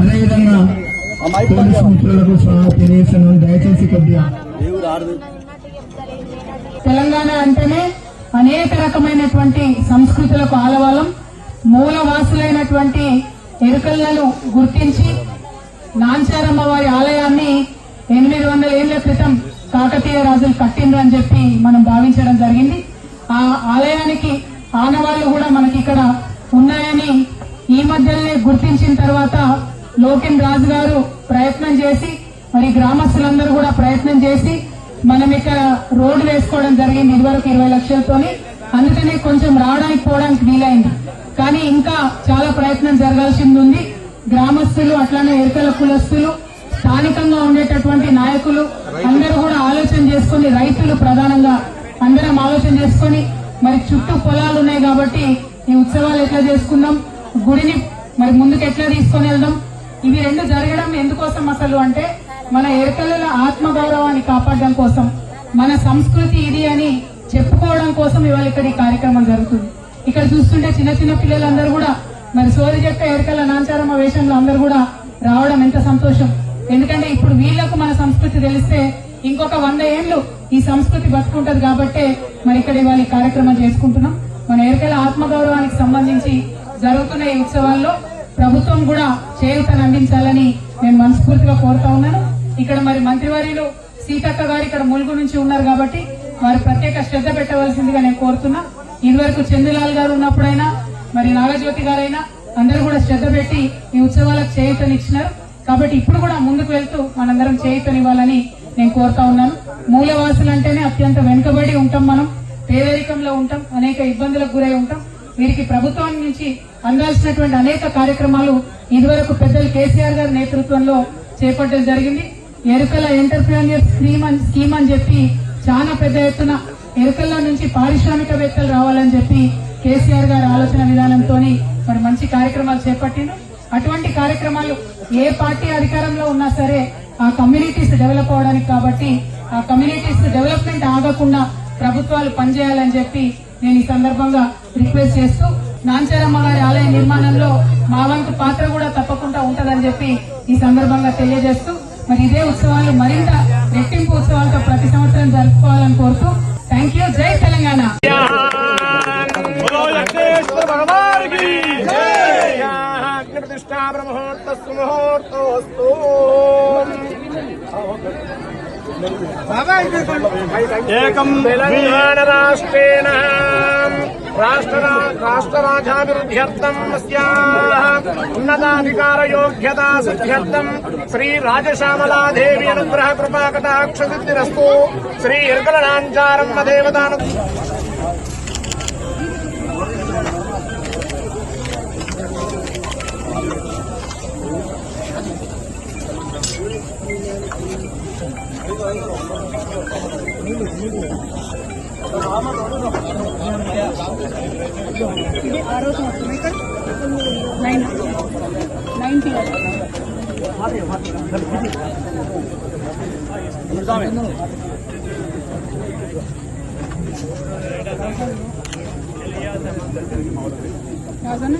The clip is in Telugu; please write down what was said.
అదేవిధంగా పోలీసు మిత్రులకు తెలియజేస్తున్నాను దయచేసి కొద్దిగా తెలంగాణ అంటేనే అనేక రకమైనటువంటి సంస్కృతులకు ఆలవాలం మూలవాసులైనటువంటి ఎరుకలను గుర్తించి నాంచారమ్మ వారి ఆలయాన్ని ఎనిమిది వందల ఏళ్ళ క్రితం కాకతీయ రాజులు కట్టిండ్రు అని చెప్పి మనం భావించడం జరిగింది. ఆ ఆలయానికి ఆనవాళ్ళు కూడా మనకి ఇక్కడ ఉన్నాయని ఈ మధ్యనే గుర్తించిన తర్వాత లోకిన్ రాజు గారు ప్రయత్నం చేసి మరి గ్రామస్తులందరూ కూడా ప్రయత్నం చేసి మనం ఇక్కడ రోడ్డు వేసుకోవడం జరిగింది ఇదివరకు ఇరవై లక్షలతోని. అందుకనే కొంచెం రావడానికి పోవడానికి వీలైంది. కానీ ఇంకా చాలా ప్రయత్నం జరగాల్సింది ఉంది. గ్రామస్తులు అట్లానే ఎరుకల కులస్తులు స్థానికంగా ఉండేటటువంటి నాయకులు అందరూ ఆలోచన చేసుకుని రైతులు ప్రధానంగా అందరం ఆలోచన చేసుకుని మరి చుట్టూ పొలాలు ఉన్నాయి కాబట్టి ఈ ఉత్సవాలు ఎట్లా చేసుకుందాం గుడిని మరి ముందుకు ఎట్లా తీసుకొని వెళ్దాం? ఇవి రెండు జరగడం ఎందుకోసం అసలు అంటే మన ఎరుకల ఆత్మగౌరవాన్ని కాపాడడం కోసం మన సంస్కృతి ఇది అని చెప్పుకోవడం కోసం ఇవాళ ఇక్కడ ఈ కార్యక్రమం జరుగుతుంది. ఇక్కడ చూస్తుంటే చిన్న చిన్న పిల్లలందరూ కూడా మరి సోది చెక్క ఎరుకల నాంచారమ్మ వేషంలో అందరూ కూడా రావడం ఎంత సంతోషం. ఎందుకంటే ఇప్పుడు వీళ్ళకు మన సంస్కృతి తెలిస్తే ఇంకొక వంద ఏళ్ళు ఈ సంస్కృతి బతుకుంటది కాబట్టే మరి ఇక్కడ ఇవాళ కార్యక్రమం చేసుకుంటున్నాం. మన ఎరుకల ఆత్మగౌరవానికి సంబంధించి జరుగుతున్న ఈ ఉత్సవాల్లో ప్రభుత్వం కూడా చేయూతను అందించాలని నేను మనస్ఫూర్తిగా కోరుతా ఉన్నాను. ఇక్కడ మరి మంత్రివర్యులు సీతక్క గారు ఇక్కడ ములుగు నుంచి ఉన్నారు కాబట్టి వారు ప్రత్యేక శ్రద్ధ పెట్టవలసిందిగా నేను కోరుతున్నా. ఇదివరకు చందులాల్ గారు ఉన్నప్పుడైనా మరి నాగజ్యోతి గారైనా అందరూ కూడా శ్రద్ధ పెట్టి ఈ ఉత్సవాలకు చేయూతనిచ్చినారు. కాబట్టి ఇప్పుడు కూడా ముందుకు వెళ్తూ మనందరం చేయూతనివ్వాలని నేను కోరుతా ఉన్నాను. మూలవాసులు అంటేనే అత్యంత వెనుకబడి ఉంటాం మనం పేదరికంలో ఉంటాం అనేక ఇబ్బందులకు గురై ఉంటాం. వీరికి ప్రభుత్వం నుంచి అందాల్సినటువంటి అనేక కార్యక్రమాలు ఇదివరకు పెద్దలు కేసీఆర్ గారి నేతృత్వంలో చేపట్టడం జరిగింది. ఎరుకల ఎంటర్ప్రీనియర్ స్కీమ్ అని స్కీమ్ అని చెప్పి చాలా పెద్ద ఎత్తున ఎరుకల్లో నుంచి పారిశ్రామికవేత్తలు రావాలని చెప్పి కేసీఆర్ గారి ఆలోచన విధానంతో మరి మంచి కార్యక్రమాలు చేపట్టిండు అటువంటి కార్యక్రమాలు ఏ పార్టీ అధికారంలో ఉన్నా సరే ఆ కమ్యూనిటీస్ డెవలప్ అవడానికి కాబట్టి ఆ కమ్యూనిటీస్ డెవలప్మెంట్ ఆగకుండా ప్రభుత్వాలు పనిచేయాలని చెప్పి నేను ఈ సందర్భంగా రిక్వెస్ట్ చేస్తూ నాంచారమ్మ గారి ఆలయ నిర్మాణంలో మా వంతు పాత్ర కూడా తప్పకుండా ఉంటుందని చెప్పి ఈ సందర్భంగా తెలియజేస్తూ మరి ఇదే ఉత్సవాలు మరింత రెట్టింపు ఉత్సవాలతో ప్రతి సంవత్సరం జరుపుకోవాలని కోరుతూ థ్యాంక్ యూ. జై తెలంగాణ. ప్రతిష్టా एकं राष्ट्रेण राष्ट्रराजाभिवृद्ध्यर्थम् अस्याः उन्नताधिकारयोग्यता सिद्ध्यर्थम् श्रीराजश्यामलादेवी अनुग्रहकृपाकटाक्षसिद्धिरस्तु श्रीहिर्गलनाञ्चारम् न देवतानु Thank you. ఇది ఆరో సంవత్సరం ఇక్కడ నైన్ నైన్టీ రాజన్న